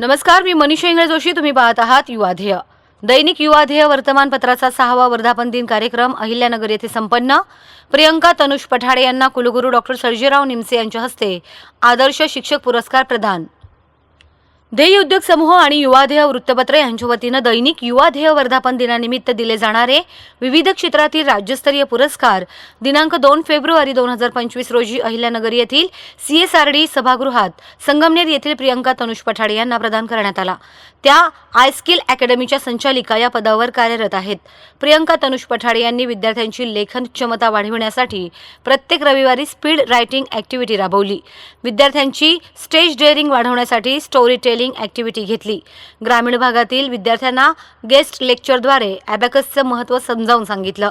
नमस्कार मी मनीषा इंगळे जोशी. तुम्ही पाहत आहात युवाध्येय दैनिक युवाध्येय वर्तमानपत्राचा सहावा वर्धापन दिन कार्यक्रम अहिल्यानगर येथे संपन्न. प्रियंका तनुष पठाडे यांना कुलगुरू डॉक्टर सर्जेराव निमसे यांच्या हस्ते आदर्श शिक्षक पुरस्कार प्रदान. ध्येय उद्योग समूह आणि युवाध्येय वृत्तपत्र यांच्या वतीनं दैनिक युवाध्येय वर्धापन दिनानिमित्त दिले जाणारे विविध क्षेत्रातील राज्यस्तरीय पुरस्कार. दिनांक दोन फेब्रुवारी दोन हजार पंचवीस रोजी अहिल्यानगर येथील सीएसआरडी सभागृहात संगमनेर येथील प्रियंका तनुष पठाडे यांना प्रदान करण्यात आला. त्या आयस्किल अकॅडमीच्या संचालिका या पदावर कार्यरत आहेत. प्रियंका तनुष पठाडे यांनी विद्यार्थ्यांची लेखन क्षमता वाढविण्यासाठी प्रत्येक रविवारी स्पीड रायटिंग ॲक्टिव्हिटी राबवली. विद्यार्थ्यांची स्टेज डेअरिंग वाढवण्यासाठी स्टोरी टेलिंग ॲक्टिव्हिटी घेतली. ग्रामीण भागातील विद्यार्थ्यांना गेस्ट लेक्चरद्वारे ॲबॅकसचं महत्त्व समजावून सांगितलं.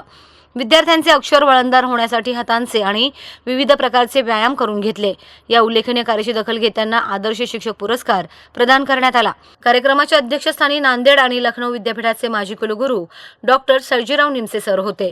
विद्यार्थ्यांचे अक्षर वळणदार होण्यासाठी हातांचे आणि विविध प्रकारचे व्यायाम करून घेतले. या उल्लेखनीय कार्याची दखल घेताना आदर्श शिक्षक पुरस्कार प्रदान करण्यात आला. कार्यक्रमाच्या अध्यक्षस्थानी नांदेड आणि लखनौ विद्यापीठाचे माजी कुलगुरू डॉक्टर सर्जीराव निमसे सर होते.